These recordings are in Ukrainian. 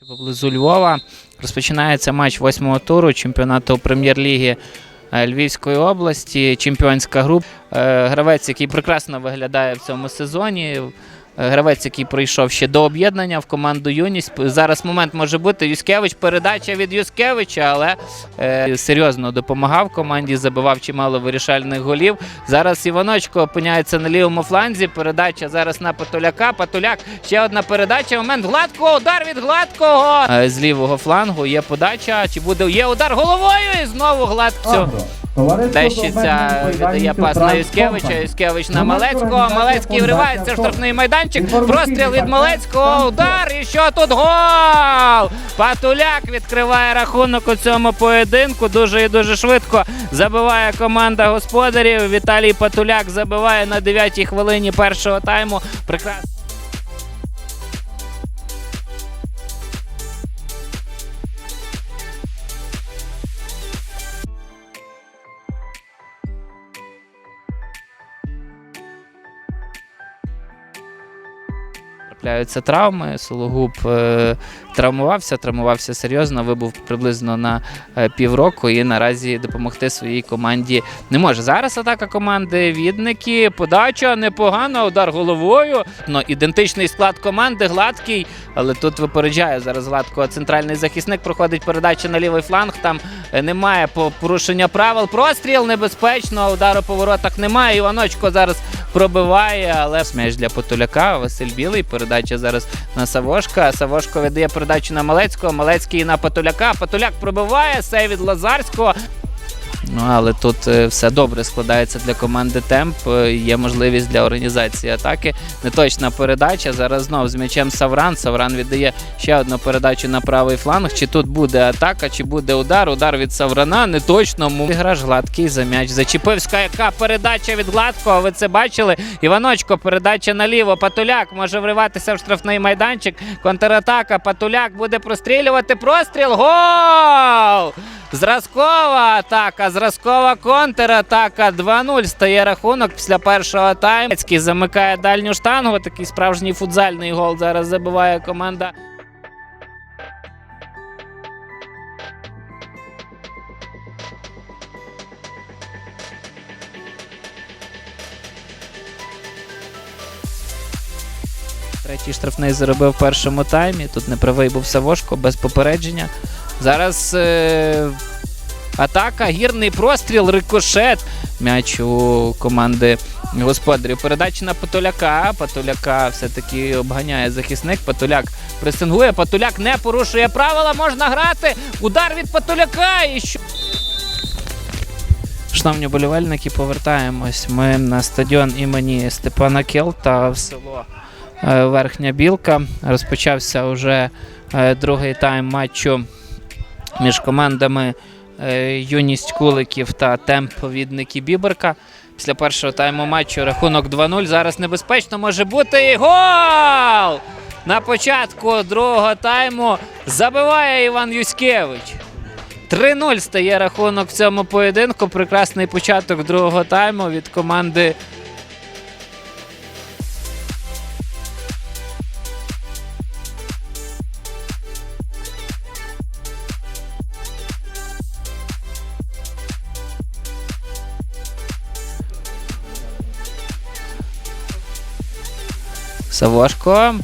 Поблизу Львова розпочинається матч восьмого туру чемпіонату прем'єр-ліги е, Львівської області. Чемпіонська група. Е, Гравець, який прекрасно виглядає в цьому сезоні. Е, Гравець, який прийшов ще до об'єднання в команду Юність. Зараз момент може бути Юскевич. Передача від Юскевича, але е, серйозно допомагав команді, забивав чимало вирішальних голів. Зараз Іваночко опиняється на лівому фланзі. Передача зараз на Патуляка. Патуляк ще одна передача. Момент гладкого. Удар від гладкого. Е, З лівого флангу є подача. Чи буде є удар головою? І знову гладкцю. Дещиця віддає пас на Юскевича. Юскевич на Малецького. Малецький вривається в штрафний майданчик. Простріл від Малецького. Удар. І що тут гол? Патуляк відкриває рахунок у цьому поєдинку. Дуже і дуже швидко забиває команда господарів. Віталій Патуляк забиває на 9-й хвилині першого тайму. Прекрасно. Трапляються травми. Сологуб е, травмувався, травмувався серйозно, вибув приблизно на е, півроку і наразі допомогти своїй команді не може. Зараз атака команди відники. Подача непогана, удар головою. Ну, ідентичний склад команди, гладкий, але тут випереджає зараз гладкого центральний захисник. Проходить передача на лівий фланг. Там е, немає порушення правил. Простріл небезпечно. Удару по воротах немає. Іваночко зараз пробиває, але м'яч для Потуляка. Василь Білий. Передача зараз на Савошка. Савошко віддає передачу на Малецького. Малецький на Потуляка. Потуляк пробиває. Сей від Лазарського. Ну, але тут е, все добре складається для команди Темп. Е, Є можливість для організації атаки. Неточна передача. Зараз знов з м'ячем Савран. Савран віддає ще одну передачу на правий фланг. Чи тут буде атака, чи буде удар? Удар від Саврана. Неточно. Му- Граш гладкий за м'яч. Зачепивська яка передача від гладкого. Ви це бачили? Іваночко, передача наліво. Патуляк може вриватися в штрафний майданчик. Контратака. Патуляк буде прострілювати. Простріл. Гол! Зразкова атака, зразкова контратака. 2-0 стає рахунок після першого тайму. Цький замикає дальню штангу. Такий справжній футзальний гол зараз забиває команда. Третій штрафний заробив в першому таймі. Тут неправий був Савошко без попередження. Зараз е- атака, гірний простріл, рикошет. М'яч у команди господарів. Передача на Патуляка. Патуляка все-таки обганяє захисник. Патуляк пресингує. Патуляк не порушує правила. Можна грати. Удар від Патуляка. І що? Шановні болівальники, повертаємось. Ми на стадіон імені Степана Келта в село е, Верхня Білка. Розпочався вже е, другий тайм матчу між командами е, Юність Куликів та Темп Відники Біберка. Після першого тайму матчу рахунок 2-0. Зараз небезпечно може бути і гол! На початку другого тайму забиває Іван Юськевич. 3-0 стає рахунок в цьому поєдинку. Прекрасний початок другого тайму від команди Савошко.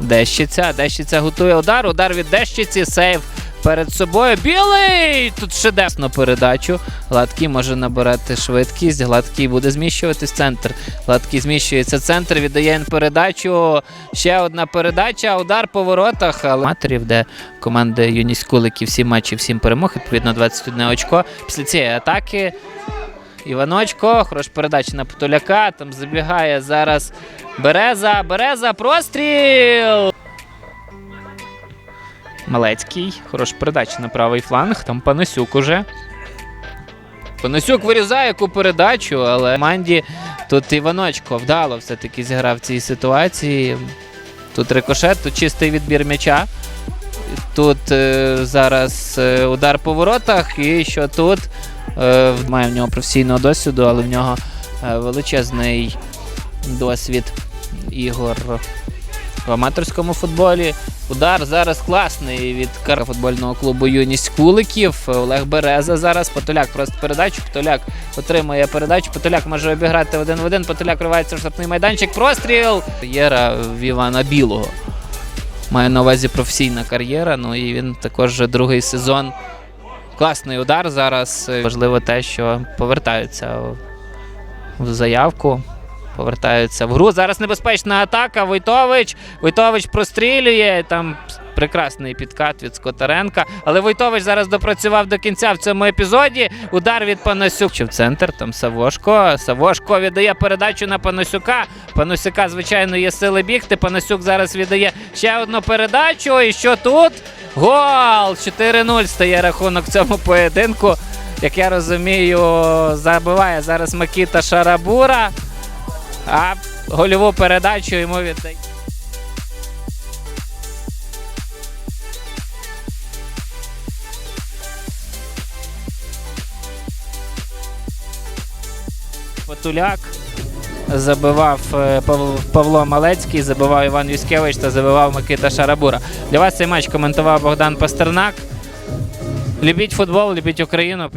Дещиця. Дещиця готує удар. Удар від Дещиці. Сейв перед собою. Білий! Тут шедевно передачу. Гладкий може набирати швидкість. Гладкий буде зміщуватись центр. Гладкий зміщується центр, віддає передачу. Ще одна передача. Удар по воротах. Але матерів, де команди Юність Куликів всі матчі, всім перемог. Відповідно, 21 очко. Після цієї атаки. Іваночко, хороша передача на Потуляка. Там забігає зараз Береза. Береза, простріл! Малецький. Хороша передача на правий фланг. Там Панасюк уже. Панасюк вирізає яку передачу, але команді тут Іваночко вдало все-таки зіграв в цій ситуації. Тут рикошет, тут чистий відбір м'яча. Тут е, зараз е, удар по воротах, і що тут має в нього професійного досвіду, але в нього е, величезний досвід Ігор в аматорському футболі. Удар зараз класний від кар футбольного клубу Юність Куликів. Олег Береза зараз. Потоляк просто передачу. Потоляк отримує передачу. Потоляк може обіграти один в один. Потоляк ривається в штрафний майданчик. Простріл. Кар'єра в Івана Білого. Маю на увазі професійна кар'єра. Ну і він також другий сезон. Класний удар зараз. Важливо те, що повертаються в заявку. Повертаються в гру. Зараз небезпечна атака. Войтович. Войтович прострілює. Там прекрасний підкат від Скотаренка. Але Войтович зараз допрацював до кінця в цьому епізоді. Удар від Панасюк. Чи в центр. Там Савошко. Савошко віддає передачу на Панасюка. Панасюка, звичайно, є сили бігти. Панасюк зараз віддає ще одну передачу. І що тут? Гол! 4-0 стає рахунок цьому поєдинку. Як я розумію, забиває зараз Микіта Шарабура. А гольову передачу йому віддає. Потуляк забивав е, Павло Малецький, забивав Іван Юськевич та забивав Микита Шарабура. Для вас цей матч коментував Богдан Пастернак. Любіть футбол, любіть Україну.